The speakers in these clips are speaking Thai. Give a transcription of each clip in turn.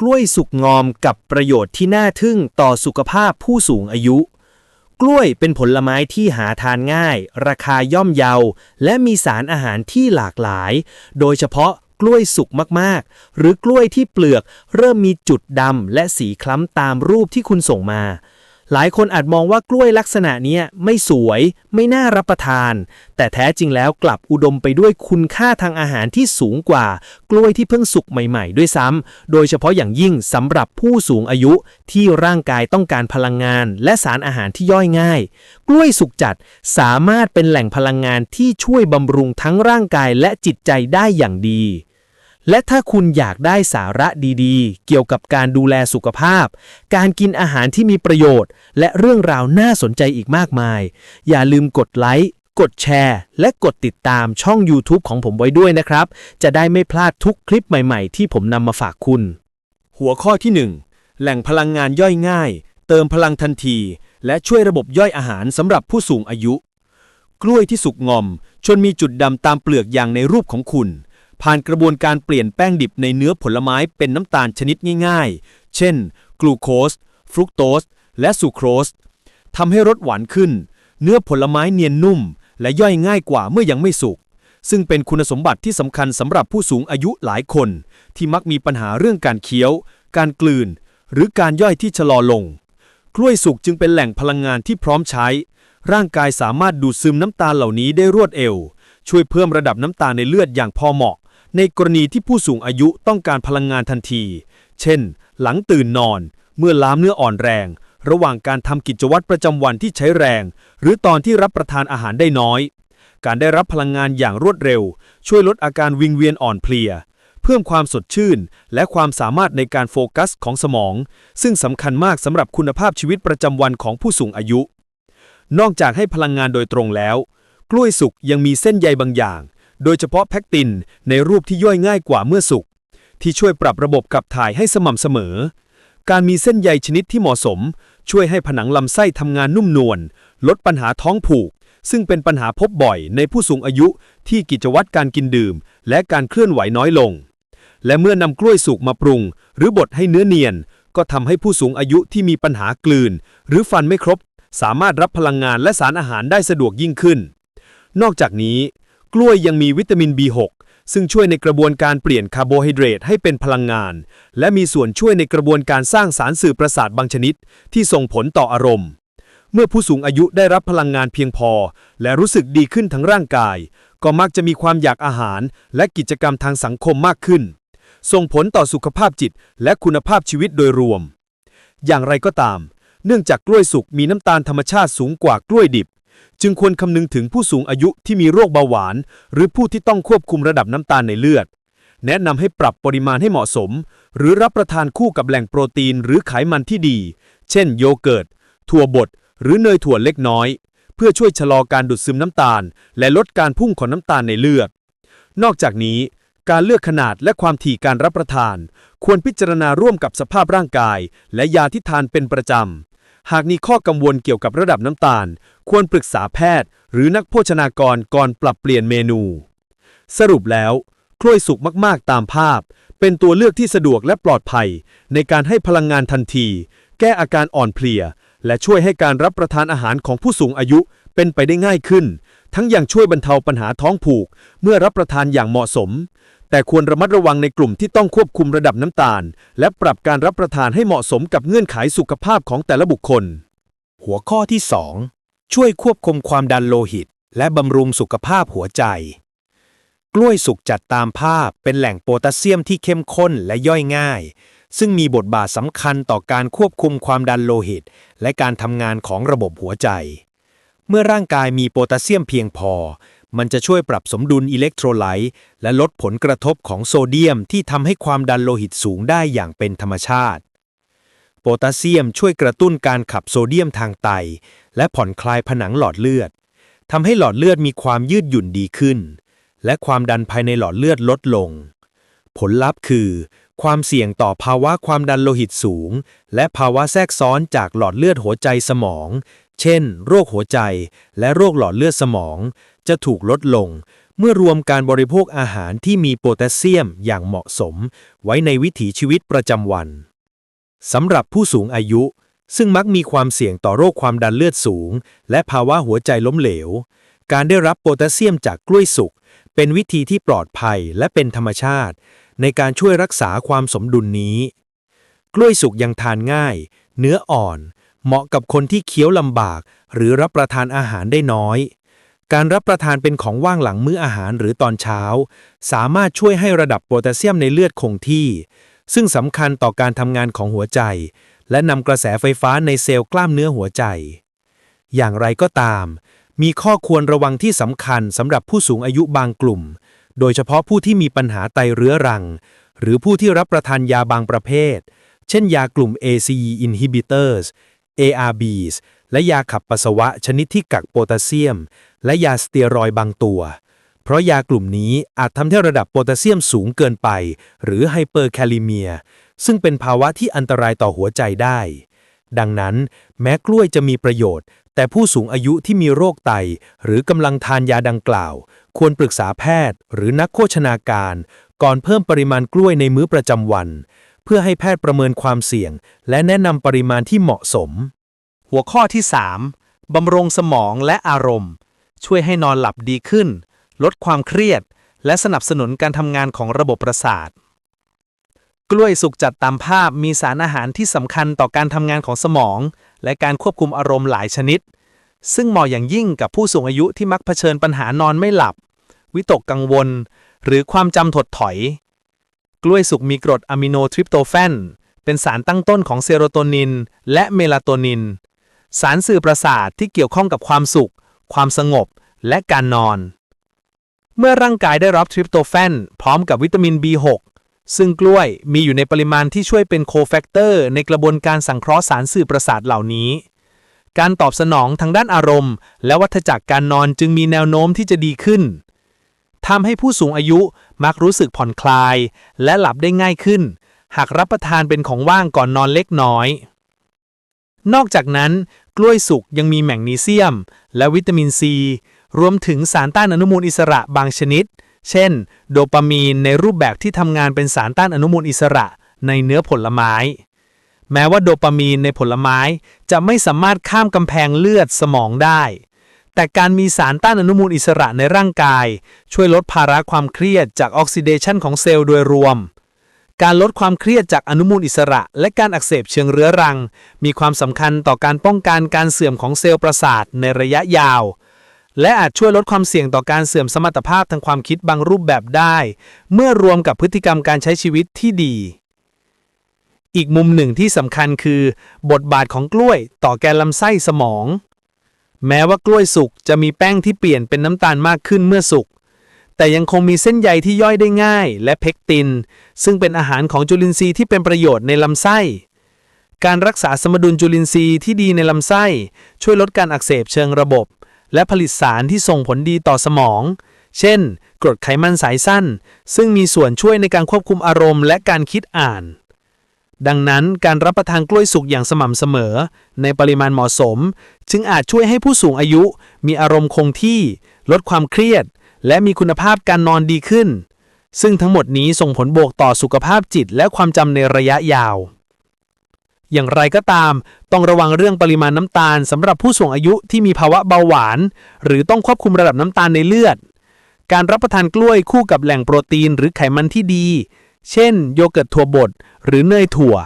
กล้วยสุกงอมกับประโยชน์ที่น่าทึ่งต่อสุขภาพผู้สูงอายุ กล้วยเป็นผลไม้ที่หาทานง่าย ราคาย่อมเยา และมีสารอาหารที่หลากหลาย โดยเฉพาะกล้วยสุกมากๆ หรือกล้วยที่เปลือกเริ่มมีจุดดำและสีคล้ำตามรูปที่คุณส่งมา หลายคนอาจมองว่ากล้วยลักษณะนี้ไม่สวย ไม่น่ารับประทาน แต่แท้จริงแล้วกลับอุดมไปด้วยคุณค่าทางอาหารที่สูงกว่า กล้วยที่เพิ่งสุกใหม่ๆ ด้วยซ้ำโดยเฉพาะอย่างยิ่งสำหรับผู้สูงอายุที่ร่างกายต้องการพลังงาน และสารอาหารที่ย่อยง่าย กล้วยสุกจัดสามารถเป็นแหล่งพลังงานที่ช่วยบำรุงทั้งร่างกายและจิตใจได้อย่างดี และถ้าคุณอยากได้สาระดีๆ เกี่ยวกับการดูแลสุขภาพ การกินอาหารที่มีประโยชน์ และเรื่องราวน่าสนใจอีกมากมาย อย่าลืมกดไลค์กดแชร์ และกดติดตามช่อง YouTube ของผมไว้ด้วยนะครับ จะได้ไม่พลาดทุกคลิปใหม่ๆ ที่ผมนำมาฝากคุณ หัวข้อที่ 1 แหล่งพลังงานย่อยง่าย เติมพลังทันที และช่วยระบบย่อยอาหารสำหรับผู้สูงอายุ กล้วยที่สุกงอมจนมีจุดดำตามเปลือกอย่างในรูปของคุณ ผ่านกระบวนการเปลี่ยนแป้งดิบในเนื้อผลไม้เป็นน้ำตาลชนิดง่ายๆ เช่น กลูโคส ฟรุกโตส และซูโครสทำให้รสหวานขึ้น เนื้อผลไม้เนียนนุ่ม และย่อยง่ายกว่าเมื่อยังไม่สุก ซึ่งเป็นคุณสมบัติที่สำคัญสำหรับผู้สูงอายุหลายคน ที่มักมีปัญหาเรื่องการเคี้ยว การกลืน หรือการย่อยที่ชะลอลง กล้วยสุกจึงเป็นแหล่งพลังงานที่พร้อมใช้ ร่างกายสามารถดูดซึมน้ำตาลเหล่านี้ได้รวดเร็วช่วยเพิ่มระดับน้ำตาลในเลือดอย่างพอเหมาะ ในกรณีที่ผู้สูงอายุต้องการพลังงานทันที เช่น หลังตื่นนอน เมื่อล้ามเนื้ออ่อนแรง ระหว่างการทำกิจวัตรประจำวันที่ใช้แรง หรือตอนที่รับประทานอาหารได้น้อย การได้รับพลังงานอย่างรวดเร็ว ช่วยลดอาการวิงเวียนอ่อนเพลีย เพิ่มความสดชื่น และความสามารถในการโฟกัสของสมอง ซึ่งสำคัญมากสำหรับคุณภาพชีวิตประจำวันของผู้สูงอายุ นอกจากให้พลังงานโดยตรงแล้ว กล้วยสุกยังมีเส้นใยบางอย่าง โดยเฉพาะแพคตินในรูปที่ย่อยง่ายกว่าเมื่อสุก ที่ช่วยปรับระบบขับถ่ายให้สม่ำเสมอ การมีเส้นใยชนิดที่เหมาะสม ช่วยให้ผนังลำไส้ทำงานนุ่มนวล ลดปัญหาท้องผูก ซึ่งเป็นปัญหาพบบ่อยในผู้สูงอายุที่กิจวัตรการกินดื่ม และการเคลื่อนไหวน้อยลง และเมื่อนำกล้วยสุกมาปรุง หรือบดให้เนื้อเนียน ก็ทำให้ผู้สูงอายุที่มีปัญหากลืน หรือฟันไม่ครบ สามารถรับพลังงานและสารอาหารได้สะดวกยิ่งขึ้น นอกจากนี้ กล้วยยังมีวิตามิน B6 ซึ่งช่วยในกระบวนการเปลี่ยนคาร์โบไฮเดรตให้เป็นพลังงาน และมีส่วนช่วยในกระบวนการสร้างสารสื่อประสาทบางชนิด ที่ส่งผลต่ออารมณ์ เมื่อผู้สูงอายุได้รับพลังงานเพียงพอ และรู้สึกดีขึ้นทั้งร่างกาย ก็มักจะมีความอยากอาหาร และกิจกรรมทางสังคมมากขึ้น ส่งผลต่อสุขภาพจิต และคุณภาพชีวิตโดยรวม อย่างไรก็ตาม เนื่องจากกล้วยสุกมีน้ำตาลธรรมชาติสูงกว่ากล้วยดิบ จึงควรคำนึงถึงผู้สูงอายุที่มีโรคเบาหวาน หรือผู้ที่ต้องควบคุมระดับน้ำตาลในเลือด แนะนำให้ปรับปริมาณให้เหมาะสม หรือรับประทานคู่กับแหล่งโปรตีนหรือไขมันที่ดี เช่น โยเกิร์ต ถั่วบด หรือเนยถั่วเล็กน้อย เพื่อช่วยชะลอการดูดซึมน้ำตาล และลดการพุ่งของน้ำตาลในเลือด นอกจากนี้การเลือกขนาดและความถี่การรับประทาน ควรพิจารณาร่วมกับสภาพร่างกาย และยาที่ทานเป็นประจำ หากมีข้อกังวลเกี่ยวกับระดับน้ำตาล ควรปรึกษาแพทย์ หรือนักโภชนากรก่อนปรับเปลี่ยนเมนู สรุปแล้ว กล้วยสุกมากๆตามภาพ เป็นตัวเลือกที่สะดวกและปลอดภัย ในการให้พลังงานทันที แก้อาการอ่อนเพลีย และช่วยให้การรับประทานอาหารของผู้สูงอายุเป็นไปได้ง่ายขึ้น ทั้งยังช่วยบรรเทาปัญหาท้องผูก เมื่อรับประทานอย่างเหมาะสม แต่ควรระมัดระวังในกลุ่มที่ต้องควบคุมระดับน้ำตาล และปรับการรับประทานให้เหมาะสมกับเงื่อนไขสุขภาพของแต่ละบุคคล หัวข้อที่ 2 ช่วยควบคุมความดันโลหิต และบำรุงสุขภาพหัวใจ กล้วยสุกจัดตามภาพเป็นแหล่งโพแทสเซียมที่เข้มข้นและย่อยง่าย ซึ่งมีบทบาทสำคัญต่อการควบคุมความดันโลหิต และการทำงานของระบบหัวใจ เมื่อร่างกายมีโพแทสเซียมเพียงพอ มันจะช่วยปรับสมดุลอิเล็กโทรไลต์และลดผลกระทบของโซเดียมที่ทำให้ความดันโลหิตสูงได้อย่างเป็นธรรมชาติ โพแทสเซียมช่วยกระตุ้นการขับโซเดียมทางไต และผ่อนคลายผนังหลอดเลือดทำให้หลอดเลือดมีความยืดหยุ่นดีขึ้น และความดันภายในหลอดเลือดลดลง ผลลัพธ์คือ ความเสี่ยงต่อภาวะความดันโลหิตสูง และภาวะแทรกซ้อนจากหลอดเลือดหัวใจสมอง เช่น โรคหัวใจและโรคหลอดเลือดสมอง จะถูกลดลง เมื่อรวมการบริโภคอาหารที่มีโพแทสเซียมอย่างเหมาะสม ไว้ในวิถีชีวิตประจำวันสำหรับผู้สูงอายุ ซึ่งมักมีความเสี่ยงต่อโรคความดันเลือดสูง และภาวะหัวใจล้มเหลว การได้รับโพแทสเซียมจากกล้วยสุกเป็นวิธีที่ปลอดภัยและเป็นธรรมชาติ ในการช่วยรักษาความสมดุลนี้ กล้วยสุกยังทานง่าย เนื้ออ่อน เหมาะกับคนที่เคี้ยวลำบาก หรือรับประทานอาหารได้น้อย การรับประทานเป็นของว่างหลังมื้ออาหารหรือตอนเช้า สามารถช่วยให้ระดับโพแทสเซียมในเลือดคงที่ ซึ่งสำคัญต่อการทำงานของหัวใจ และนำกระแสไฟฟ้าในเซลล์กล้ามเนื้อหัวใจ อย่างไรก็ตาม มีข้อควรระวังที่สำคัญสำหรับผู้สูงอายุบางกลุ่ม โดยเฉพาะผู้ที่มีปัญหาไตเรื้อรัง หรือผู้ที่รับประทานยาบางประเภท เช่นยากลุ่ม ACE inhibitors ARBs และยาขับปัสสาวะชนิดที่กักโพแทสเซียม และยาสเตียรอยด์บางตัว เพราะยากลุ่มนี้อาจทำให้ระดับโพแทสเซียมสูงเกินไป หรือไฮเปอร์แคลิเมีย ซึ่งเป็นภาวะที่อันตรายต่อหัวใจได้ ดังนั้น แม้กล้วยจะมีประโยชน์ แต่ผู้สูงอายุที่มีโรคไต หรือกำลังทานยาดังกล่าว ควรปรึกษาแพทย์ หรือนักโภชนาการ ก่อนเพิ่มปริมาณกล้วยในมื้อประจำวัน เพื่อให้แพทย์ประเมินความเสี่ยง และแนะนำปริมาณที่เหมาะสม หัวข้อที่ 3บำรุงสมองและอารมณ์ ช่วยให้นอนหลับดีขึ้น ลดความเครียด และสนับสนุนการทำงานของระบบประสาท กล้วยสุกจัดตามภาพมีสารอาหารที่สำคัญต่อการทำงานของสมอง และการควบคุมอารมณ์หลายชนิด ซึ่งเหมาะอย่างยิ่งกับผู้สูงอายุที่มักเผชิญปัญหานอนไม่หลับ วิตกกังวล หรือความจำถดถอย กล้วยสุกมีกรดอะมิโนทริปโตแฟนเป็นสารตั้งต้นของเซโรโทนิน และเมลาโทนิน สารสื่อประสาทที่เกี่ยวข้องกับความสุข ความสงบ และการนอน เมื่อร่างกายได้รับทริปโตแฟนพร้อมกับวิตามิน B6 ซึ่งกล้วยมีอยู่ในปริมาณที่ช่วยเป็นโคแฟกเตอร์ในกระบวนการสังเคราะห์สารสื่อประสาทเหล่านี้ การตอบสนองทางด้านอารมณ์ และวัฏจักรการนอนจึงมีแนวโน้มที่จะดีขึ้นทำให้ผู้สูงอายุมักรู้สึกผ่อนคลาย และหลับได้ง่ายขึ้น หากรับประทานเป็นของว่างก่อนนอนเล็กน้อย นอกจากนั้น กล้วยสุกยังมีแมกนีเซียม และวิตามินซี รวมถึงสารต้านอนุมูลอิสระบางชนิด เช่น โดปามีนในรูปแบบที่ทำงานเป็นสารต้านอนุมูลอิสระในเนื้อผลไม้ แม้ว่าโดปามีนในผลไม้จะไม่สามารถข้ามกำแพงเลือดสมองได้ แต่การมีสารต้านอนุมูลอิสระในร่างกาย ช่วยลดภาระความเครียดจากออกซิเดชันของเซลล์โดยรวม การลดความเครียดจากอนุมูลอิสระ และการอักเสบเชิงเรื้อรัง มีความสำคัญต่อการป้องกันการเสื่อมของเซลล์ประสาทในระยะยาว และอาจช่วยลดความเสี่ยงต่อการเสื่อมสมรรถภาพทางความคิดบางรูปแบบได้ เมื่อรวมกับพฤติกรรมการใช้ชีวิตที่ดี อีกมุมหนึ่งที่สำคัญคือ บทบาทของกล้วยต่อแกนลำไส้สมอง แม้ว่ากล้วยสุกจะมีแป้งที่เปลี่ยนเป็นน้ำตาลมากขึ้นเมื่อสุก แต่ยังคงมีเส้นใยที่ย่อยได้ง่าย และเพกติน ซึ่งเป็นอาหารของจุลินทรีย์ที่เป็นประโยชน์ในลำไส้ การรักษาสมดุลจุลินทรีย์ที่ดีในลำไส้ ช่วยลดการอักเสบเชิงระบบ และผลิตสารที่ส่งผลดีต่อสมอง เช่น กรดไขมันสายสั้น ซึ่งมีส่วนช่วยในการควบคุมอารมณ์และการคิดอ่าน ดังนั้นการรับประทานกล้วยสุกอย่างสม่ำเสมอ ในปริมาณเหมาะสม จึงอาจช่วยให้ผู้สูงอายุ มีอารมณ์คงที่ ลดความเครียด และมีคุณภาพการนอนดีขึ้น ซึ่งทั้งหมดนี้ส่งผลบวกต่อสุขภาพจิตและความจำในระยะยาว อย่างไรก็ตาม ต้องระวังเรื่องปริมาณน้ำตาลสำหรับผู้สูงอายุที่มีภาวะเบาหวาน หรือต้องควบคุมระดับน้ำตาลในเลือด การรับประทานกล้วยคู่กับแหล่งโปรตีนหรือไขมันที่ดี เช่น โยเกิร์ตถั่วบดหรือเนยถั่ว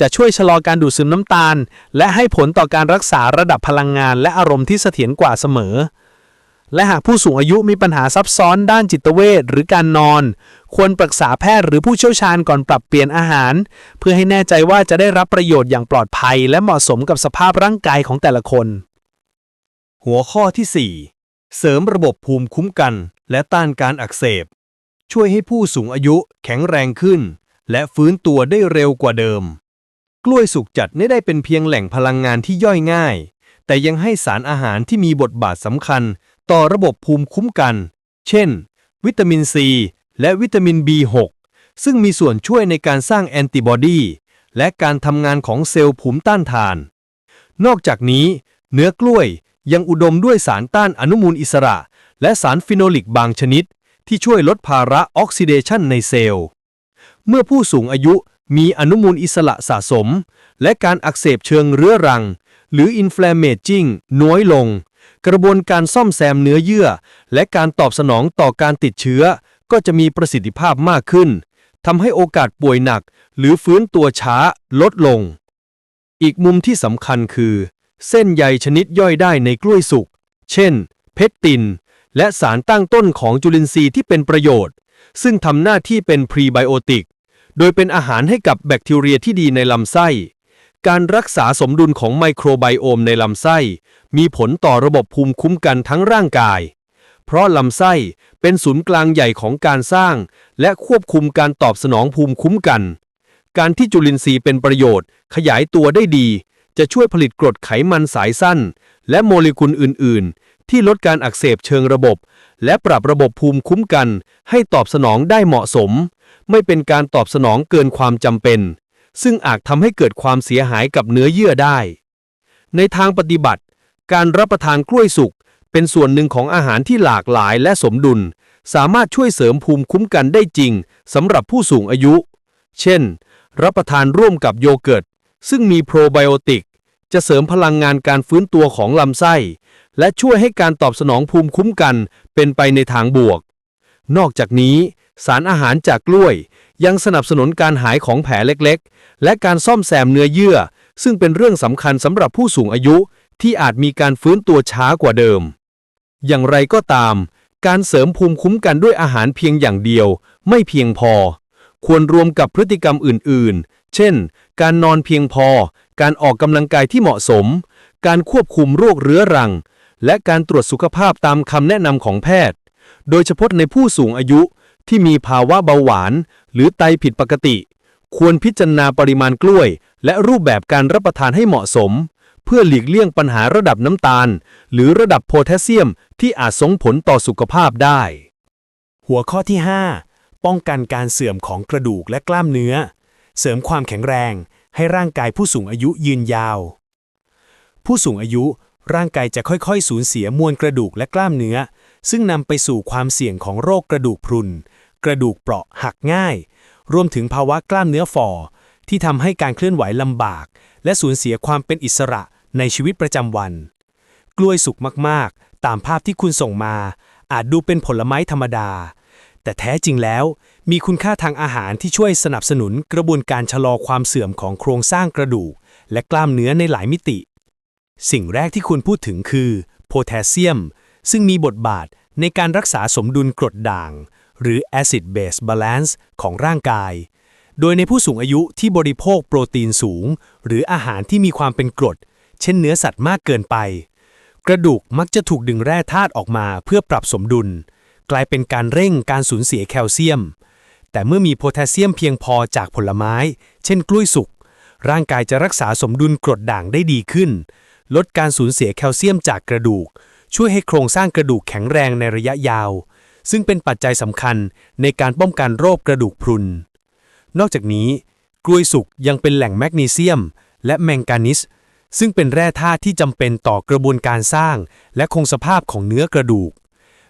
จะช่วยชะลอการดูดซึมน้ำตาล และให้ผลต่อการรักษาระดับพลังงานและอารมณ์ที่เสถียรกว่าเสมอ และหากผู้สูงอายุมีปัญหาซับซ้อนด้านจิตเวชหรือการนอน ควรปรึกษาแพทย์หรือผู้เชี่ยวชาญก่อนปรับเปลี่ยนอาหาร เพื่อให้แน่ใจว่าจะได้รับประโยชน์อย่างปลอดภัย และเหมาะสมกับสภาพร่างกายของแต่ละคน หัวข้อที่ 4 เสริมระบบภูมิคุ้มกัน และต้านการอักเสบ ช่วยให้ผู้สูงอายุแข็งแรงขึ้น และฟื้นตัวได้เร็วกว่าเดิม กล้วยสุกจัดไม่ได้เป็นเพียงแหล่งพลังงานที่ย่อยง่าย แต่ยังให้สารอาหารที่มีบทบาทสำคัญ ต่อระบบภูมิคุ้มกัน เช่น วิตามินซี และวิตามิน B6 ซึ่งมีส่วนช่วยในการสร้างแอนติบอดีและการทำงานของเซลล์ภูมิต้านทาน นอกจากนี้ เนื้อกล้วยยังอุดมด้วยสารต้านอนุมูลอิสระ และสารฟิโนลิกบางชนิด ที่ช่วยลดภาระออกซิเดชันในเซลล์ เมื่อผู้สูงอายุมีอนุมูลอิสระสะสม และการอักเสบเชิงเรื้อรัง หรือ inflammaging น้อยลง กระบวนการซ่อมแซมเนื้อเยื่อ และการตอบสนองต่อการติดเชื้อ ก็จะมีประสิทธิภาพมากขึ้นทำให้โอกาสป่วยหนัก หรือฟื้นตัวช้าลดลง อีกมุมที่สำคัญคือ เส้นใยชนิดย่อยได้ในกล้วยสุก เช่น เพปติน และสารตั้งต้นของจุลินทรีย์ที่เป็นประโยชน์ ซึ่งทำหน้าที่เป็นพรีไบโอติก โดยเป็นอาหารให้กับแบคทีเรียที่ดีในลำไส้ การรักษาสมดุลของไมโครไบโอมในลำไส้ มีผลต่อระบบภูมิคุ้มกันทั้งร่างกาย เพราะลำไส้เป็นศูนย์กลางใหญ่ของการสร้าง และควบคุมการตอบสนองภูมิคุ้มกัน การที่จุลินทรีย์เป็นประโยชน์ ขยายตัวได้ดี จะช่วยผลิตกรดไขมันสายสั้น และโมเลกุลอื่น ๆ ที่ลดการอักเสบเชิงระบบ และปรับระบบภูมิคุ้มกัน ให้ตอบสนองได้เหมาะสม ไม่เป็นการตอบสนองเกินความจำเป็น ซึ่งอาจทำให้เกิดความเสียหายกับเนื้อเยื่อได้ ในทางปฏิบัติ การรับประทานกล้วยสุกเป็นส่วนหนึ่งของอาหารที่หลากหลายและสมดุล สามารถช่วยเสริมภูมิคุ้มกันได้จริงสำหรับผู้สูงอายุ เช่น รับประทานร่วมกับโยเกิร์ต ซึ่งมีโปรไบโอติก จะเสริมพลังงานการฟื้นตัวของลำไส้ และช่วยให้การตอบสนองภูมิคุ้มกันเป็นไปในทางบวก นอกจากนี้ สารอาหารจากกล้วย ยังสนับสนุนการหายของแผลเล็กๆ และการซ่อมแซมเนื้อเยื่อ ซึ่งเป็นเรื่องสำคัญสำหรับผู้สูงอายุที่อาจมีการฟื้นตัวช้ากว่าเดิม อย่างไรก็ตาม การเสริมภูมิคุ้มกันด้วยอาหารเพียงอย่างเดียว ไม่เพียงพอ ควรรวมกับพฤติกรรมอื่นๆ เช่น การนอนเพียงพอ การออกกำลังกายที่เหมาะสม การควบคุมโรคเรื้อรัง และการตรวจสุขภาพตามคำแนะนำของแพทย์ โดยเฉพาะในผู้สูงอายุ ที่มีภาวะเบาหวาน หรือไตผิดปกติ ควรพิจารณาปริมาณกล้วย และรูปแบบการรับประทานให้เหมาะสม เพื่อหลีกเลี่ยงปัญหาระดับน้ำตาล หรือระดับโพแทสเซียมที่อาจส่งผลต่อสุขภาพได้ หัวข้อที่ 5 ป้องกันการเสื่อมของกระดูกและกล้ามเนื้อ เสริมความแข็งแรง ให้ร่างกายผู้สูงอายุยืนยาว ผู้สูงอายุร่างกายจะค่อยๆ สูญเสียมวลกระดูกและกล้ามเนื้อ ซึ่งนำไปสู่ความเสี่ยงของโรคกระดูกพรุน กระดูกเปราะหักง่าย รวมถึงภาวะกล้ามเนื้อฝ่อ ที่ทำให้การเคลื่อนไหวลำบาก และสูญเสียความเป็นอิสระในชีวิตประจำวัน กล้วยสุกมากๆ ตามภาพที่คุณส่งมา อาจดูเป็นผลไม้ธรรมดา แต่แท้จริงแล้ว มีคุณค่าทางอาหารที่ช่วยสนับสนุนกระบวนการชะลอความเสื่อมของโครงสร้างกระดูก และกล้ามเนื้อในหลายมิติ สิ่งแรกที่คุณพูดถึงคือโพแทสเซียม ซึ่งมีบทบาทในการรักษาสมดุลกรดด่าง หรือ acid base balance ของร่างกาย โดยในผู้สูงอายุที่บริโภคโปรตีนสูง หรืออาหารที่มีความเป็นกรด เช่นเนื้อสัตว์มากเกินไป กระดูกมักจะถูกดึงแร่ธาตุออกมาเพื่อปรับสมดุล กลายเป็นการเร่งการสูญเสียแคลเซียม แต่เมื่อมีโพแทสเซียมเพียงพอจากผลไม้ เช่น กล้วยสุกร่างกายจะรักษาสมดุลกรดด่างได้ดีขึ้น ลดการสูญเสียแคลเซียมจากกระดูก ช่วยให้โครงสร้างกระดูกแข็งแรงในระยะยาว ซึ่งเป็นปัจจัยสำคัญในการป้องกันโรคกระดูกพรุน นอกจากนี้ กล้วยสุกยังเป็นแหล่งแมกนีเซียม และแมงกานิส ซึ่งเป็นแร่ธาตุที่จำเป็นต่อกระบวนการสร้าง และคงสภาพของเนื้อกระดูก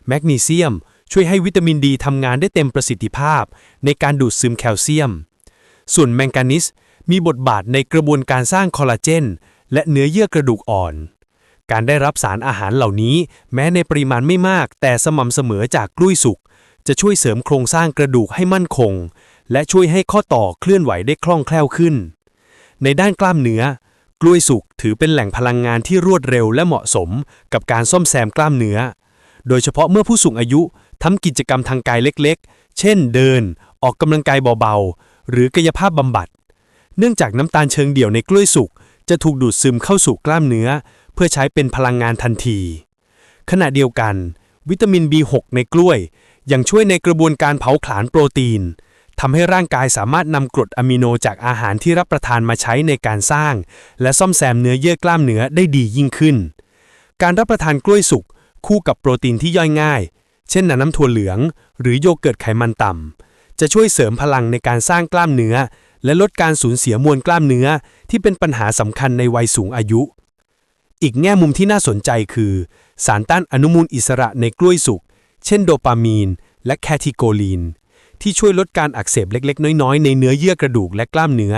แมกนีเซียมช่วยให้วิตามินดีทำงานได้เต็มประสิทธิภาพ ในการดูดซึมแคลเซียม ส่วนแมงกานิสมีบทบาทในกระบวนการสร้างคอลลาเจนและเนื้อเยื่อกระดูกอ่อน การได้รับสารอาหารเหล่านี้ แม้ในปริมาณไม่มาก แต่สม่ำเสมอจากกล้วยสุก จะช่วยเสริมโครงสร้างกระดูกให้มั่นคง และช่วยให้ข้อต่อเคลื่อนไหวได้คล่องแคล่วขึ้น ในด้านกล้ามเนื้อ กล้วยสุกถือเป็นแหล่งพลังงานที่รวดเร็วและเหมาะสม กับการซ่อมแซมกล้ามเนื้อ โดยเฉพาะเมื่อผู้สูงอายุทำกิจกรรมทางกายเล็กๆ เช่น เดิน ออกกำลังกายเบาๆ หรือกายภาพบำบัด เนื่องจากน้ำตาลเชิงเดี่ยวในกล้วยสุกจะถูกดูดซึมเข้าสู่กล้ามเนื้อ เพื่อใช้เป็นพลังงานทันที ขณะเดียวกัน วิตามิน B6 ในกล้วย ยังช่วยในกระบวนการเผาผลาญโปรตีนทำให้ร่างกายสามารถนำกรดอะมิโนจากอาหารที่รับประทานมาใช้ในการสร้าง และซ่อมแซมเนื้อเยื่อกล้ามเนื้อได้ดียิ่งขึ้น การรับประทานกล้วยสุกคู่กับโปรตีนที่ย่อยง่าย เช่นน้ำถั่วเหลือง หรือโยเกิร์ตไขมันต่ำ จะช่วยเสริมพลังในการสร้างกล้ามเนื้อ และลดการสูญเสียมวลกล้ามเนื้อ ที่เป็นปัญหาสำคัญในวัยสูงอายุ อีกแง่มุมที่น่าสนใจคือ สารต้านอนุมูลอิสระในกล้วยสุก เช่นโดปามีน และแคทิโกลีน ที่ช่วยลดการอักเสบเล็กๆ น้อยๆ ในเนื้อเยื่อกระดูกและกล้ามเนื้อ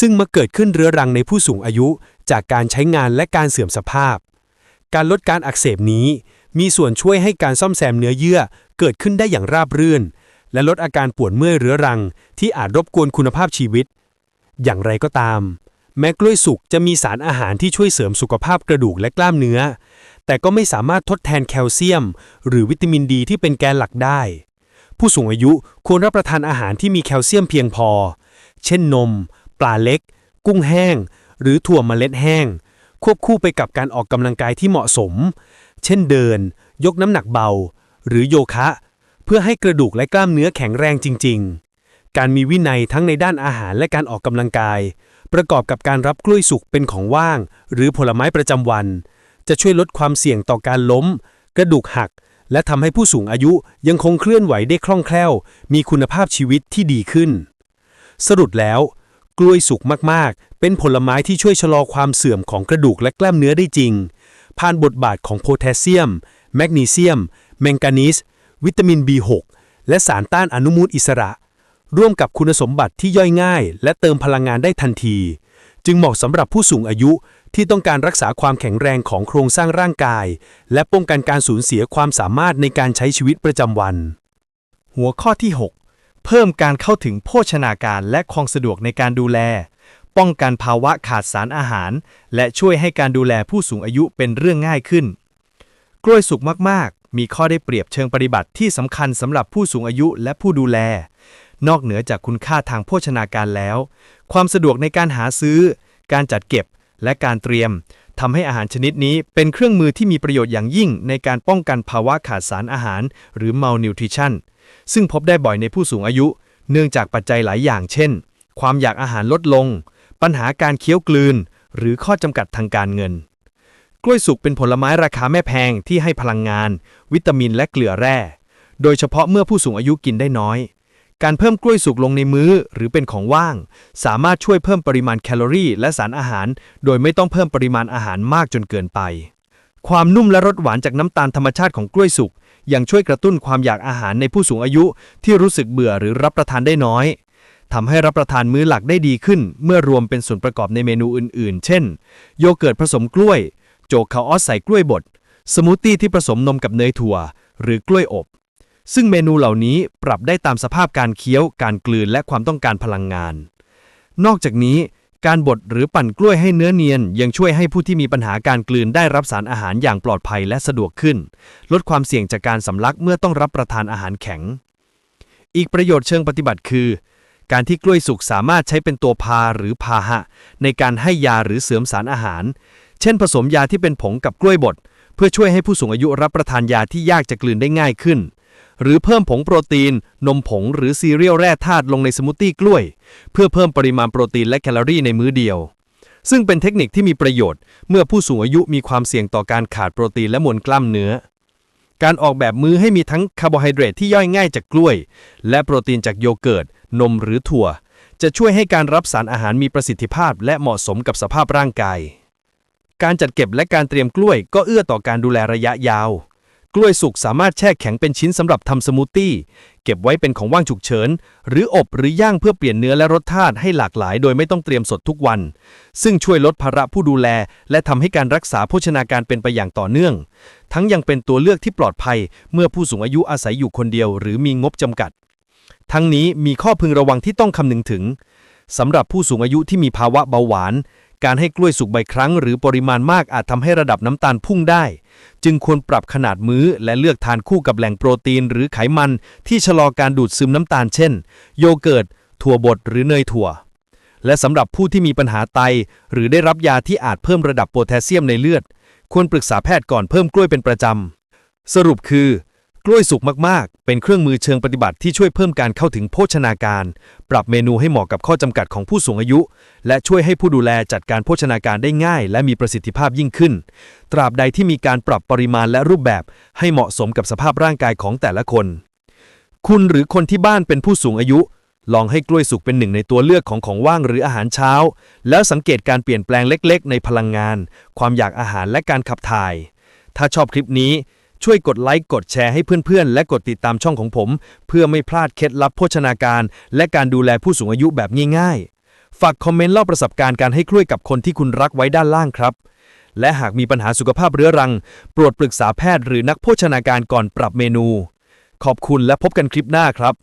ซึ่งมาเกิดขึ้นเรื้อรังในผู้สูงอายุ จากการใช้งานและการเสื่อมสภาพ การลดการอักเสบนี้ มีส่วนช่วยให้การซ่อมแซมเนื้อเยื่อเกิดขึ้นได้อย่างราบรื่น และลดอาการปวดเมื่อยเรื้อรัง ที่อาจรบกวนคุณภาพชีวิต อย่างไรก็ตาม แม้กล้วยสุกจะมีสารอาหารที่ช่วยเสริมสุขภาพกระดูกและกล้ามเนื้อ แต่ก็ไม่สามารถทดแทนแคลเซียม หรือวิตามินดีที่เป็นแกนหลักได้ ผู้สูงอายุควรรับประทานอาหารที่มีแคลเซียมเพียงพอ เช่นนม ปลาเล็ก กุ้งแห้ง หรือถั่วเมล็ดแห้ง ควบคู่ไปกับการออกกำลังกายที่เหมาะสม เช่นเดิน ยกน้ำหนักเบา หรือโยคะ เพื่อให้กระดูกและกล้ามเนื้อแข็งแรงจริง ๆ การมีวินัยทั้งในด้านอาหารและการออกกำลังกาย ประกอบกับการรับกล้วยสุกเป็นของว่าง หรือผลไม้ประจำวัน จะช่วยลดความเสี่ยงต่อการล้ม กระดูกหัก และทำให้ผู้สูงอายุยังคงเคลื่อนไหวได้คล่องแคล่ว มีคุณภาพชีวิตที่ดีขึ้น สรุปแล้ว กล้วยสุกมากๆ เป็นผลไม้ที่ช่วยชะลอความเสื่อมของกระดูกและกล้ามเนื้อได้จริง ผ่านบทบาทของโพแทสเซียม แมกนีเซียม แมงกานีสวิตามิน B6 และสารต้านอนุมูลอิสระ ร่วมกับคุณสมบัติที่ย่อยง่าย และเติมพลังงานได้ทันที จึงเหมาะสำหรับผู้สูงอายุที่ต้องการรักษาความแข็งแรงของโครงสร้างร่างกาย และป้องกันการสูญเสียความสามารถในการใช้ชีวิตประจำวัน หัวข้อที่ 6 เพิ่มการเข้าถึงโภชนาการและความสะดวกในการดูแล ป้องกันภาวะขาดสารอาหาร และช่วยให้การดูแลผู้สูงอายุเป็นเรื่องง่ายขึ้น กล้วยสุกมากๆ มีข้อได้เปรียบเชิงปฏิบัติที่สำคัญสำหรับผู้สูงอายุและผู้ดูแล นอกเหนือจากคุณค่าทางโภชนาการแล้ว ความสะดวกในการหาซื้อ การจัดเก็บ และการเตรียมทำให้อาหารชนิดนี้เป็นเครื่องมือที่มีประโยชน์อย่างยิ่งในการป้องกันภาวะขาดสารอาหาร หรือ malnutrition ซึ่งพบได้บ่อยในผู้สูงอายุ เนื่องจากปัจจัยหลายอย่างเช่น ความอยากอาหารลดลง ปัญหาการเคี้ยวกลืน หรือข้อจำกัดทางการเงิน กล้วยสุกเป็นผลไม้ราคาแม่แพงที่ให้พลังงาน วิตามินและเกลือแร่ โดยเฉพาะเมื่อผู้สูงอายุกินได้น้อย การเพิ่มกล้วยสุกลงในมื้อหรือเป็นของว่าง สามารถช่วยเพิ่มปริมาณแคลอรี่และสารอาหาร โดยไม่ต้องเพิ่มปริมาณอาหารมากจนเกินไป ความนุ่มและรสหวานจากน้ำตาลธรรมชาติของกล้วยสุกยังช่วยกระตุ้นความอยากอาหารในผู้สูงอายุที่รู้สึกเบื่อหรือรับประทานได้น้อยทำให้รับประทานมื้อหลักได้ดีขึ้น เมื่อรวมเป็นส่วนประกอบในเมนูอื่น ๆ เช่น โยเกิร์ตผสมกล้วย โจกคาออสใส่กล้วยบด สมูทตี้ที่ผสมนมกับเนยถั่ว หรือกล้วยอบ ซึ่งเมนูเหล่านี้ปรับได้ตามสภาพการเคี้ยว การกลืนและความต้องการพลังงาน นอกจากนี้ การบดหรือปั่นกล้วยให้เนื้อเนียน ยังช่วยให้ผู้ที่มีปัญหาการกลืนได้รับสารอาหารอย่างปลอดภัยและสะดวกขึ้น ลดความเสี่ยงจากการสำลักเมื่อต้องรับประทานอาหารแข็ง อีกประโยชน์เชิงปฏิบัติคือ การที่กล้วยสุกสามารถใช้เป็นตัวพาหรือพาหะ ในการให้ยาหรือเสริมสารอาหาร เช่น ผสมยาที่เป็นผงกับกล้วยบดเพื่อช่วยให้ผู้สูงอายุรับประทานยาที่ยากจะกลืนได้ง่ายขึ้น หรือเพิ่มผงโปรตีน นมผงหรือซีเรียลแร่ธาตุลงในสมูทตี้กล้วย เพื่อเพิ่มปริมาณโปรตีนและแคลอรี่ในมื้อเดียว ซึ่งเป็นเทคนิคที่มีประโยชน์ เมื่อผู้สูงอายุมีความเสี่ยงต่อการขาดโปรตีนและมวลกล้ามเนื้อ การออกแบบมื้อให้มีทั้งคาร์โบไฮเดรตที่ย่อยง่ายจากกล้วย และโปรตีนจากโยเกิร์ต นมหรือถั่ว จะช่วยให้การรับสารอาหารมีประสิทธิภาพ และเหมาะสมกับสภาพร่างกาย การจัดเก็บและการเตรียมกล้วยก็เอื้อต่อการดูแลระยะยาว กล้วยสุกสามารถแช่แข็งเป็นชิ้นสำหรับทำสมูทตี้ เก็บไว้เป็นของว่างฉุกเฉิน หรืออบหรือย่างเพื่อเปลี่ยนเนื้อและรสชาติให้หลากหลายโดยไม่ต้องเตรียมสดทุกวัน ซึ่งช่วยลดภาระผู้ดูแล และทำให้การรักษาโภชนาการเป็นไปอย่างต่อเนื่อง ทั้งยังเป็นตัวเลือกที่ปลอดภัย เมื่อผู้สูงอายุอาศัยอยู่คนเดียว หรือมีงบจำกัด ทั้งนี้มีข้อพึงระวังที่ต้องคำนึงถึงสำหรับผู้สูงอายุที่มีภาวะเบาหวาน การให้กล้วยสุกใบครั้ง หรือปริมาณมากอาจทำให้ระดับน้ำตาลพุ่งได้ จึงควรปรับขนาดมื้อ และเลือกทานคู่กับแหล่งโปรตีนหรือไขมัน ที่ชะลอการดูดซึมน้ำตาลเช่น โยเกิร์ต ถั่วบดหรือเนยถั่ว และสำหรับผู้ที่มีปัญหาไต หรือได้รับยาที่อาจเพิ่มระดับโพแทสเซียมในเลือด ควรปรึกษาแพทย์ก่อนเพิ่มกล้วยเป็นประจำ สรุปคือ กล้วยสุกมากๆ เป็นเครื่องมือเชิงปฏิบัติที่ช่วยเพิ่มการเข้าถึงโภชนาการ ปรับเมนูให้เหมาะกับข้อจำกัดของผู้สูงอายุ และช่วยให้ผู้ดูแลจัดการโภชนาการได้ง่าย และมีประสิทธิภาพยิ่งขึ้น ตราบใดที่มีการปรับปริมาณและรูปแบบให้เหมาะสมกับสภาพร่างกายของแต่ละคน คุณหรือคนที่บ้านเป็นผู้สูงอายุ ลองให้กล้วยสุกเป็นหนึ่งในตัวเลือกของของว่างหรืออาหารเช้า แล้วสังเกตการเปลี่ยนแปลงเล็ก ๆ ในพลังงาน ความอยากอาหารและการขับถ่าย ถ้าชอบคลิปนี้ ช่วยกดไลค์กดแชร์ให้เพื่อนๆ และกดติดตามช่องของผม เพื่อไม่พลาดเคล็ดลับโภชนาการ และการดูแลผู้สูงอายุแบบง่ายๆ ฝากคอมเมนต์เล่าประสบการณ์การให้กล้วยกับคนที่คุณรักไว้ด้านล่างครับ และหากมีปัญหาสุขภาพเรื้อรัง โปรดปรึกษาแพทย์หรือนักโภชนาการก่อนปรับเมนู ขอบคุณและพบกันคลิปหน้าครับ